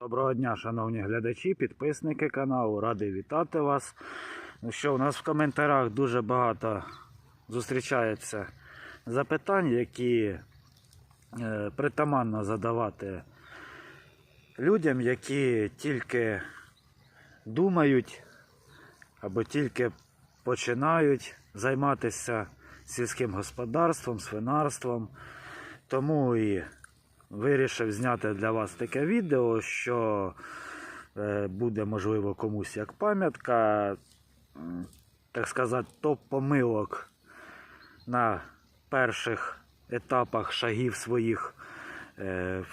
Доброго дня, шановні глядачі, підписники каналу. Радий вітати вас. Ну що, у нас в коментарях дуже багато зустрічається запитань, які е, притаманно задавати людям, які тільки думають або тільки починають займатися сільським господарством, свинарством. Тому і вирішив зняти для вас таке відео, що е, буде можливо комусь як пам'ятка, так сказати, топ помилок на перших етапах шагів своїх е,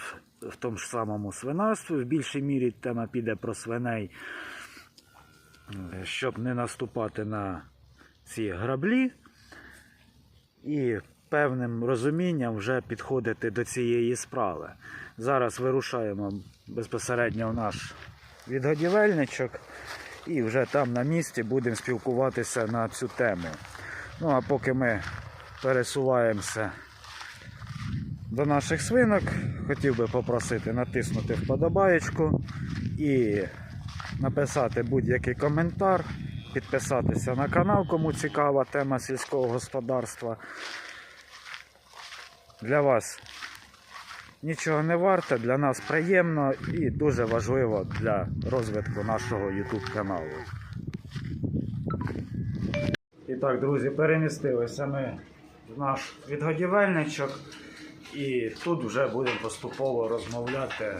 в, тому ж самому свинарстві. В більшій мірі тема піде про свиней, е, щоб не наступати на ці граблі і певним розумінням вже підходити до цієї справи. Зараз вирушаємо безпосередньо в наш відгодівельничок і вже там на місці будемо спілкуватися на цю тему. Ну а поки ми пересуваємося до наших свинок, хотів би попросити натиснути вподобаєчку і написати будь-який коментар, підписатися на канал, кому цікава тема сільського господарства. Для вас нічого не варте, для нас приємно і дуже важливо для розвитку нашого YouTube каналу. І так, друзі, перемістилися ми в наш відгодівельничок і тут вже будемо поступово розмовляти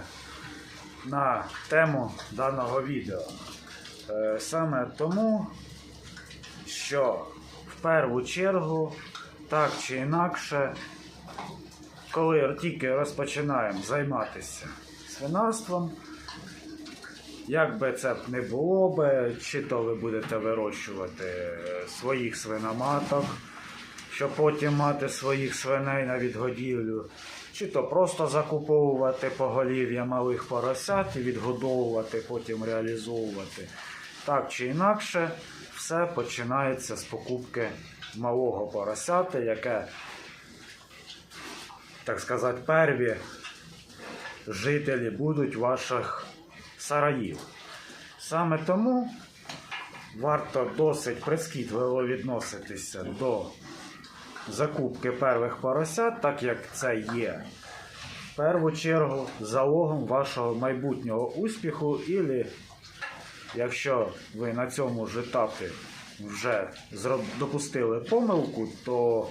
на тему даного відео. Е, Саме тому, що в першу чергу, так чи інакше, коли тільки розпочинаємо займатися свинарством, як би це не було би, чи то ви будете вирощувати е, своїх свиноматок, щоб потім мати своїх свиней на відгодівлю, чи то просто закуповувати поголів'я малих поросят і відгодовувати, потім реалізовувати. Так чи інакше, все починається з покупки малого поросяти, яке так сказати, перві жителі будуть ваших сараїв. Саме тому варто досить прискіпливо відноситися до закупки первих поросят, так як це є в першу чергу залогом вашого майбутнього успіху, і якщо ви на цьому ж етапі вже допустили помилку, то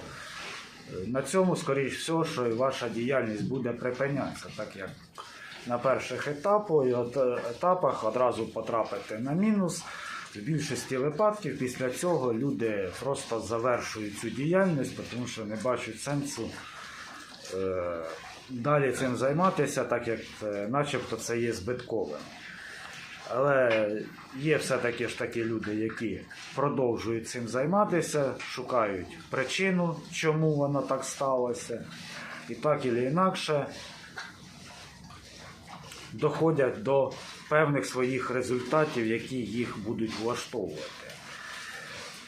на цьому, скоріш всього, що і ваша діяльність буде припинятися, так як на перших е, етапах одразу потрапити на мінус. В більшості випадків після цього люди просто завершують цю діяльність, тому що не бачать сенсу е, далі цим займатися, так як е, начебто це є збитковим. Але є все-таки ж такі люди, які продовжують цим займатися, шукають причину, чому воно так сталося. І так і інакше доходять до певних своїх результатів, які їх будуть влаштовувати.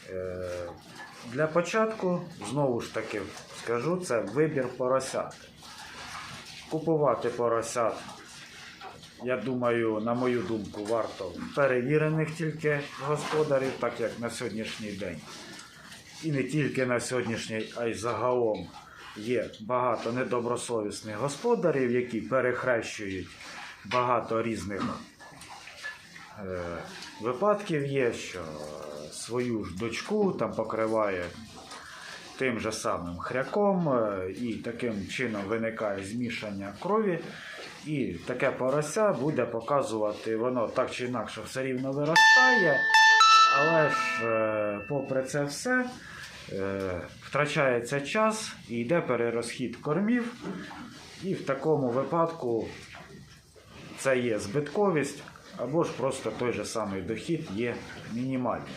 Е, Для початку, знову ж таки скажу, це вибір поросят. Купувати поросят я думаю, на мою думку, варто перевірених тільки господарів, так як на сьогоднішній день. І не тільки на сьогоднішній, а й загалом є багато недобросовісних господарів, які перехрещують багато різних е, випадків є, що свою ж дочку там покриває тим же самим хряком, е, і таким чином виникає змішання крові. І таке порося буде показувати, воно так чи інакше все рівно виростає, але ж, е, попри це все, е, втрачається час і йде перерозхід кормів. І в такому випадку це є збитковість, або ж просто той же самий дохід є мінімальним.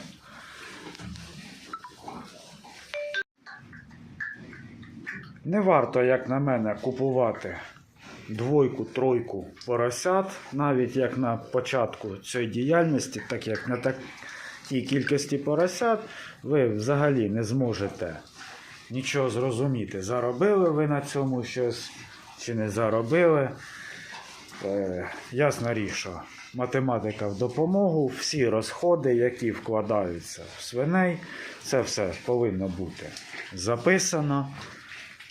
Не варто, як на мене, купувати двойку, тройку поросят, навіть як на початку цієї діяльності, так як на такій кількості поросят, ви взагалі не зможете нічого зрозуміти, заробили ви на цьому щось чи не заробили. Е, ясна річ, математика в допомогу, всі розходи, які вкладаються в свиней, це все повинно бути записано,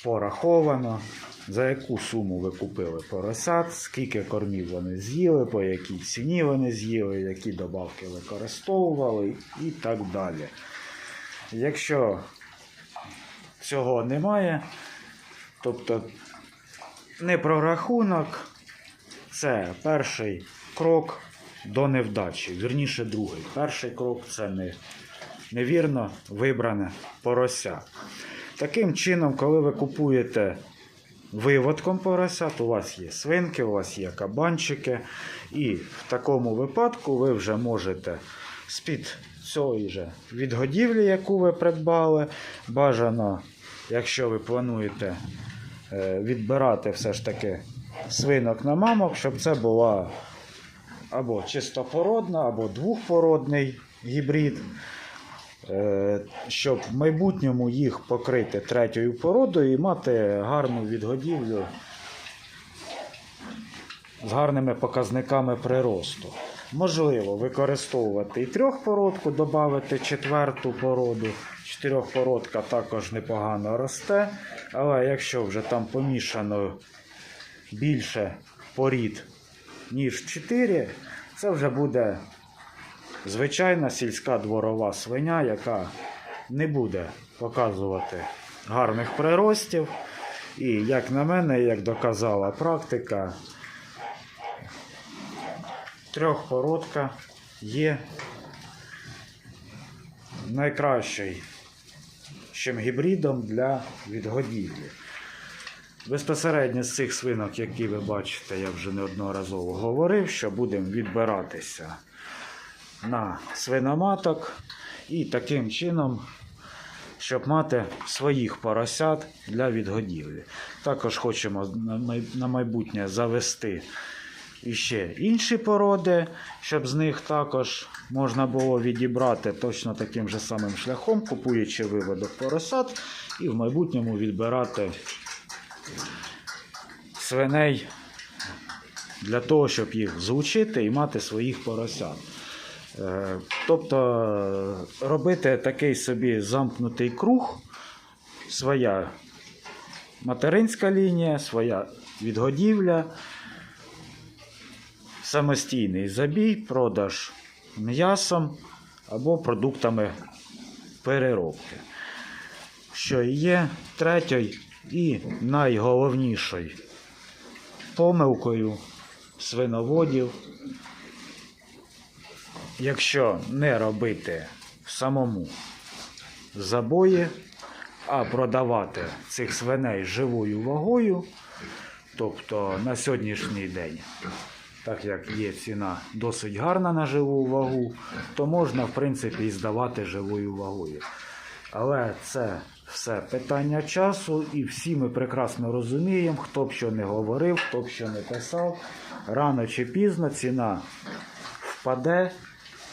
пораховано, за яку суму ви купили поросят, скільки кормів вони з'їли, по якій ціні вони з'їли, які добавки використовували і так далі. Якщо цього немає, тобто не прорахунок, це перший крок до невдачі, вірніше другий. Перший крок це не, невірно вибране порося. Таким чином, коли ви купуєте виводком поросят, у вас є свинки, у вас є кабанчики, і в такому випадку ви вже можете з-під цієї же відгодівлі, яку ви придбали, бажано, якщо ви плануєте е, відбирати все ж таки свинок на мамок, щоб це була або чистопородна, або двохпородний гібрид, щоб в майбутньому їх покрити третьою породою і мати гарну відгодівлю з гарними показниками приросту. Можливо використовувати і трьохпородку, додати четверту породу. Чотирьохпородка також непогано росте, але якщо вже там помішано більше порід, ніж 4, це вже буде звичайна сільська дворова свиня, яка не буде показувати гарних приростів. І, як на мене, як доказала практика, трьохпородка є найкращий чим гібридом для відгодівлі. Безпосередньо з цих свинок, які ви бачите, я вже неодноразово говорив, що будемо відбиратися на свиноматок і таким чином, щоб мати своїх поросят для відгодівлі. Також хочемо на майбутнє завести іще інші породи, щоб з них також можна було відібрати точно таким же самим шляхом, купуючи виводок поросят, і в майбутньому відбирати свиней для того, щоб їх злучити і мати своїх поросят. Е, Тобто робити такий собі замкнутий круг, своя материнська лінія, своя відгодівля, самостійний забій, продаж м'ясом або продуктами переробки. Що є третьою і найголовнішою помилкою свиноводів, якщо не робити самому забої, а продавати цих свиней живою вагою, тобто на сьогоднішній день, так як є ціна досить гарна на живу вагу, то можна в принципі і здавати живою вагою. Але це все питання часу, і всі ми прекрасно розуміємо, хто б що не говорив, хто б що не писав. Рано чи пізно ціна впаде,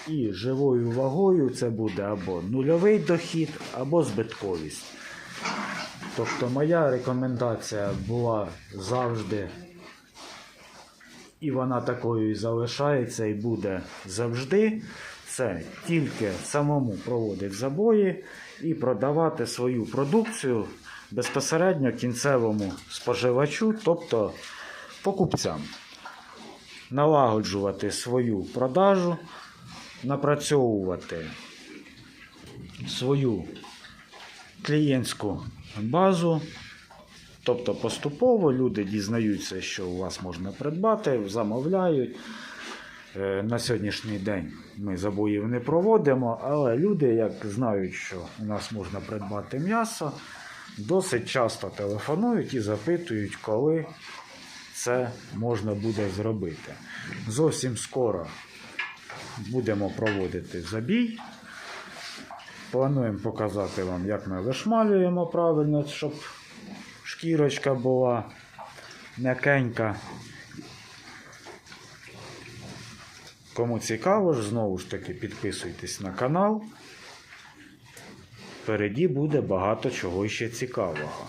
і живою вагою це буде або нульовий дохід, або збитковість. Тобто моя рекомендація була завжди, і вона такою і залишається, і буде завжди. Це тільки самому проводити забої і продавати свою продукцію безпосередньо кінцевому споживачу, тобто покупцям. Налагоджувати свою продажу, напрацьовувати свою клієнтську базу. Тобто поступово люди дізнаються, що у вас можна придбати, замовляють. Е, На сьогоднішній день ми забоїв не проводимо, але люди, як знають, що у нас можна придбати м'ясо, досить часто телефонують і запитують, коли це можна буде зробити. Зовсім скоро будемо проводити забій. Плануємо показати вам, як ми вишмалюємо правильно, щоб шкірочка була м'якенька. Кому цікаво, ж, знову ж таки підписуйтесь на канал. Впереді буде багато чого ще цікавого.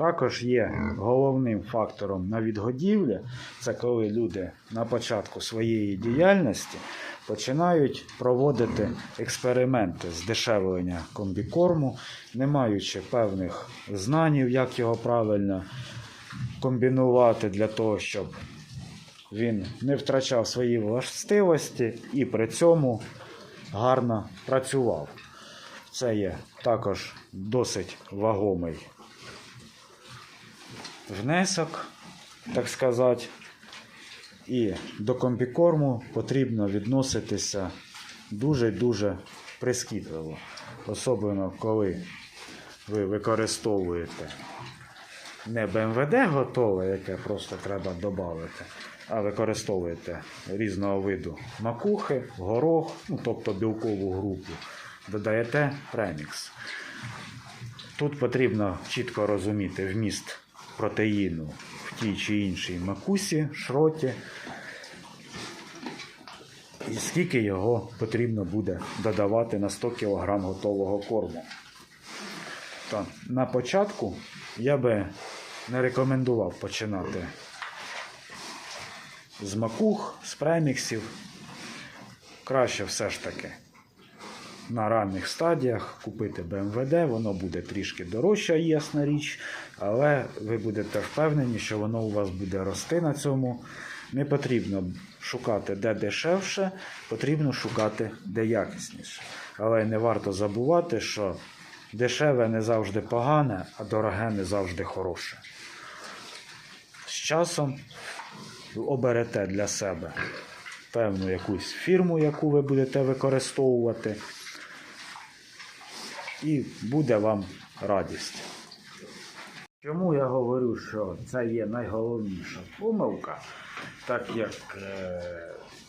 Також є головним фактором на відгодівлі це коли люди на початку своєї діяльності починають проводити експерименти з дешевлення комбікорму, не маючи певних знанів, як його правильно комбінувати для того, щоб він не втрачав свої властивості і при цьому гарно працював. Це є також досить вагомий внесок, так сказати. І до комбікорму потрібно відноситися дуже-дуже прискіпливо. Особливо, коли ви використовуєте не БМВД готове, яке просто треба додати, а використовуєте різного виду макухи, горох, ну, тобто білкову групу, додаєте премікс. Тут потрібно чітко розуміти вміст протеїну в тій чи іншій макусі, шроті, і скільки його потрібно буде додавати на 100 кг готового корму. То на початку я би не рекомендував починати з макух, з преміксів. Краще все ж таки на ранніх стадіях купити БМВД, воно буде трішки дорожче, ясна річ, але ви будете впевнені, що воно у вас буде рости на цьому. Не потрібно шукати де дешевше, потрібно шукати де якісніше. Але не варто забувати, що дешеве не завжди погане, а дороге не завжди хороше. З часом оберете для себе певну якусь фірму, яку ви будете використовувати, і буде вам радість. Чому я говорю, що це є найголовніша помилка, так як е,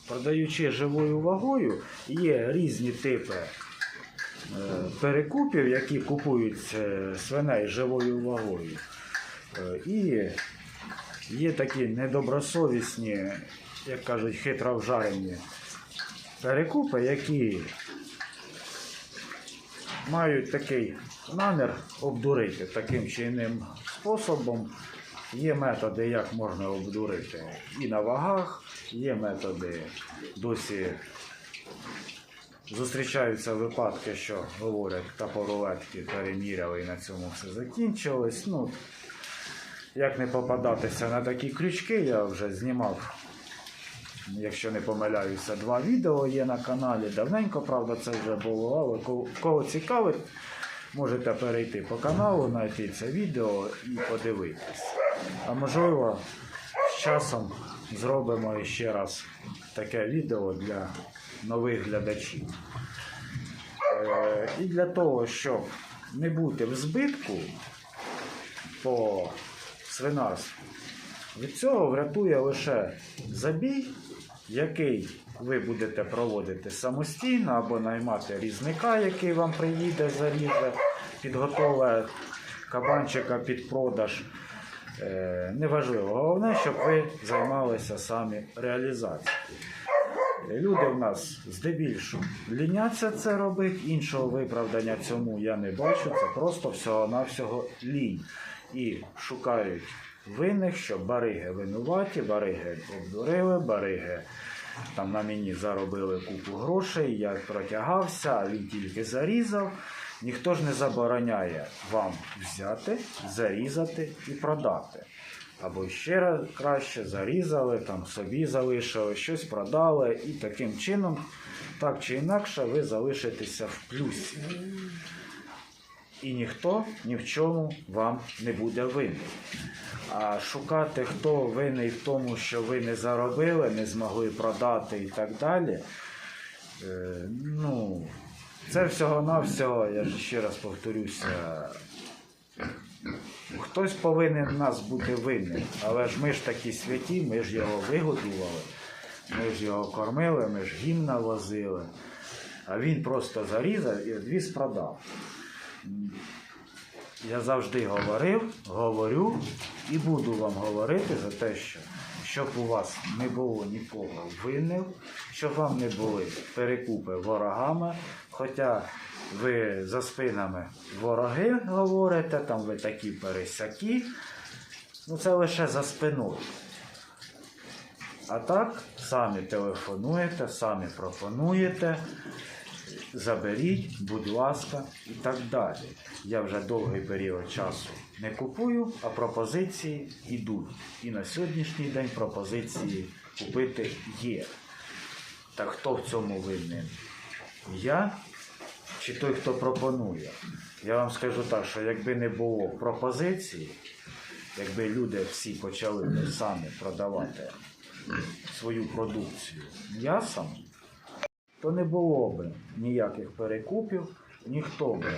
продаючи живою вагою, є різні типи е, перекупів, які купують е, свиней живою вагою. І є такі недобросовісні, як кажуть, хитро вжарені перекупи, які мають такий намір обдурити таким чи іним способом. Є методи, як можна обдурити і на вагах, є методи досі зустрічаються випадки, що говорять та тапорулетки переміряли і на цьому все закінчилось. Ну, як не попадатися на такі крючки, я вже знімав, якщо не помиляюся, два відео є на каналі. Давненько, правда, це вже було, але кого- цікавить, можете перейти по каналу, знайти це відео і подивитись. А можливо, з часом зробимо ще раз таке відео для нових глядачів. Е, І для того, щоб не бути в збитку по свинарству, від цього врятує лише забій, який ви будете проводити самостійно або наймати різника, який вам приїде, заріже, підготове кабанчика під продаж. Е, Неважливо. Головне, щоб ви займалися самі реалізацією. Люди в нас здебільшого ліняться це робити, іншого виправдання цьому я не бачу. Це просто всього-навсього лінь. І шукають винних, що бариги винуваті, бариги обдурили, бариги там на мені заробили купу грошей, я протягався, а він тільки зарізав. Ніхто ж не забороняє вам взяти, зарізати і продати. Або ще раз краще зарізали, там собі залишили, щось продали, і таким чином, так чи інакше, ви залишитеся в плюсі. І ніхто ні в чому вам не буде винен. А шукати, хто винний в тому, що ви не заробили, не змогли продати і так далі. е, Ну, це всього-навсього, я ж ще раз повторюся, Хтось повинен нас бути винним, але ж ми ж такі святі, ми ж його вигодували, ми ж його кормили, ми ж гімна возили. А він просто зарізав і відвіз продав. Я завжди говорив, говорю і буду вам говорити за те, що щоб у вас не було нікого винних, щоб вам не були перекупи ворогами. Хоча ви за спинами вороги говорите, там ви такі пересякі. Ну це лише за спиною. А так, самі телефонуєте, самі пропонуєте, заберіть, будь ласка, і так далі. Я вже довгий період часу не купую, а пропозиції йдуть. І на сьогоднішній день пропозиції купити є. Так хто в цьому винен? Я чи той, хто пропонує? Я вам скажу так, що якби не було пропозиції, якби люди всі почали самі продавати свою продукцію м'ясом, то не було б ніяких перекупів, ніхто би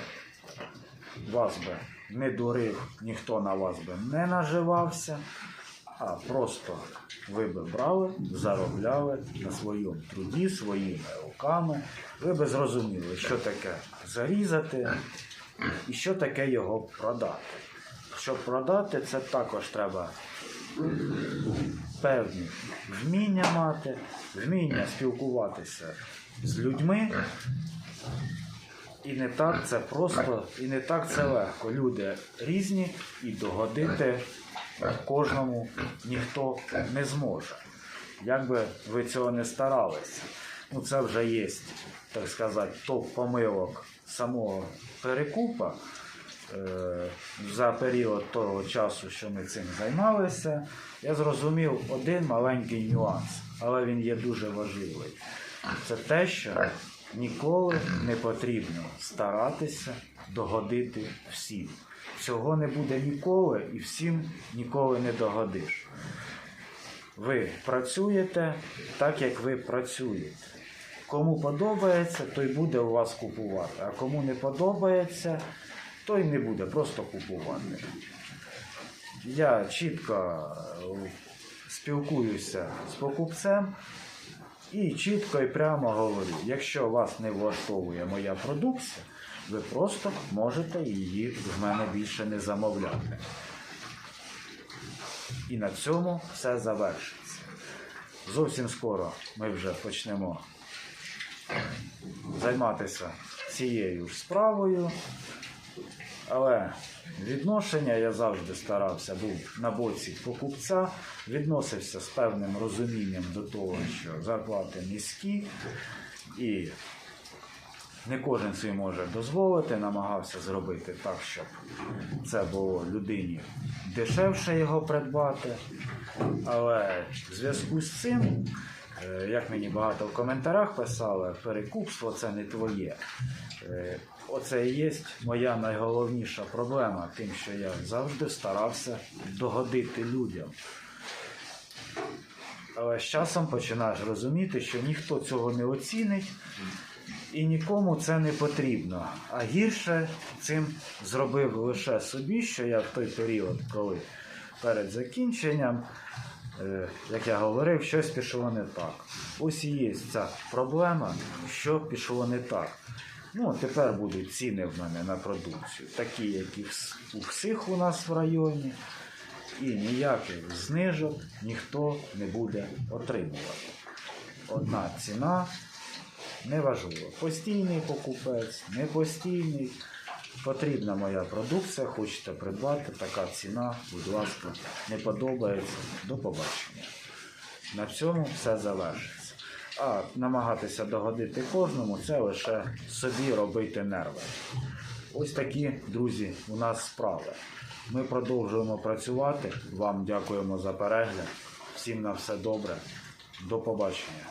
вас би не дурив, ніхто на вас би не наживався, а просто ви би брали, заробляли на своєму труді, своїми руками. Ви би зрозуміли, що таке зарізати і що таке його продати. Щоб продати, це також треба певні вміння мати, вміння спілкуватися з людьми. І не так це просто, і не так це легко. Люди різні і догодити кожному ніхто не зможе. Як би ви цього не старалися, ну це вже є, так сказати, топ помилок самого перекупа. Е, За період того часу, що ми цим займалися, я зрозумів один маленький нюанс, але він є дуже важливий. Це те, що ніколи не потрібно старатися догодити всім. Цього не буде ніколи і всім ніколи не догодиш. Ви працюєте так, як ви працюєте. Кому подобається, той буде у вас купувати. А кому не подобається, той не буде просто купувати. Я чітко спілкуюся з покупцем і чітко і прямо говорю, якщо вас не влаштовує моя продукція, ви просто можете її в мене більше не замовляти. І на цьому все завершиться. Зовсім скоро ми вже почнемо займатися цією ж справою. Але відношення я завжди старався, був на боці покупця, відносився з певним розумінням до того, що зарплати низькі, і не кожен собі може дозволити, намагався зробити так, щоб це було людині дешевше його придбати. Але в зв'язку з цим, е, як мені багато в коментарях писали, перекупство це не твоє. Оце і є моя найголовніша проблема, тим, що я завжди старався догодити людям. Але з часом починаєш розуміти, що ніхто цього не оцінить і нікому це не потрібно. А гірше цим зробив лише собі, що я в той період, коли перед закінченням, е, як я говорив, щось пішло не так. Ось і є ця проблема, що пішло не так. Ну, тепер будуть ціни в мене на продукцію, такі, як і у всіх у нас в районі, і ніяких знижок ніхто не буде отримувати. Одна ціна, неважливо, постійний покупець, не постійний. Потрібна моя продукція, хочете придбати, така ціна, будь ласка, не подобається, до побачення. На цьому все завершиться. А намагатися догодити кожному це лише собі робити нерви. Ось такі, друзі, у нас справи. Ми продовжуємо працювати. Вам дякуємо за перегляд. Всім на все добре. До побачення.